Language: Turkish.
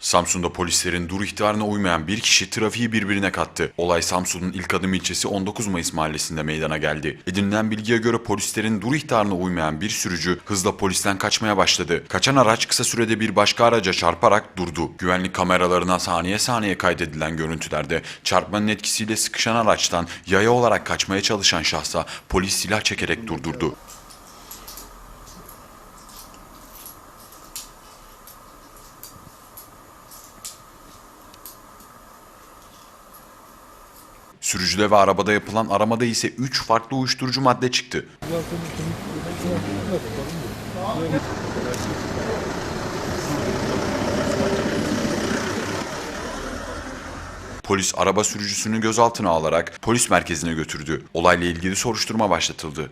Samsun'da polislerin dur ihtarına uymayan bir kişi trafiği birbirine kattı. Olay Samsun'un ilk adım ilçesi 19 Mayıs mahallesinde meydana geldi. Edinilen bilgiye göre polislerin dur ihtarına uymayan bir sürücü hızla polisten kaçmaya başladı. Kaçan araç kısa sürede bir başka araca çarparak durdu. Güvenlik kameralarına saniye saniye kaydedilen görüntülerde çarpmanın etkisiyle sıkışan araçtan yaya olarak kaçmaya çalışan şahsa polis silah çekerek durdurdu. Sürücüde ve arabada yapılan aramada ise 3 farklı uyuşturucu madde çıktı. Polis araba sürücüsünü gözaltına alarak polis merkezine götürdü. Olayla ilgili soruşturma başlatıldı.